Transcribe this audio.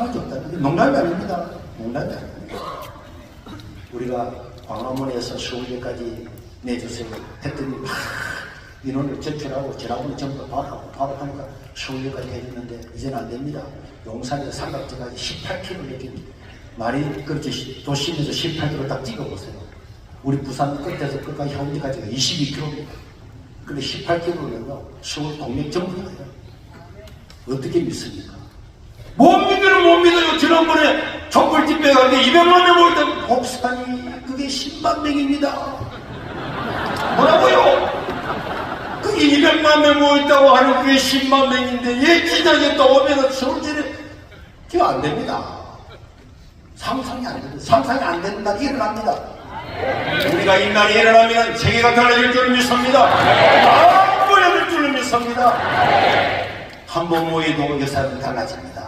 상관이 없다. 농담이 아닙니다. 농담이 아닙니다. 우리가 광화문에서 서울역까지 내주세요 했더니 막 인원을 제출하고 지나보는 전부 바로 바로 하니까 서울역까지 해줬는데 이제는 안 됩니다. 용산에서 삼각지까지 18km 이렇게 말이 그렇지 도심에서 18km 딱 찍어보세요. 우리 부산 끝에서 끝까지 현지까지가 22km입니다. 근데 18km면 서울 동맥 전부 가요. 어떻게 믿습니까? 믿어요. 지난번에 촛불집 빼가는데 200만 명 모일 때 목사님 그게 10만 명입니다. 뭐라고요? 그게 200만 명 모였다고 하는 그게 10만 명인데 얘 기자에 또 오면은 서울지에 기가 안 됩니다. 상상이 안 됩니다. 상상이 안 날이 일어납니다. 우리가 인간이 일어나면 세계가 달라질 줄을 믿습니다. 다 버려질 줄을 믿습니다. 한 번 모여도 역사는 달라집니다.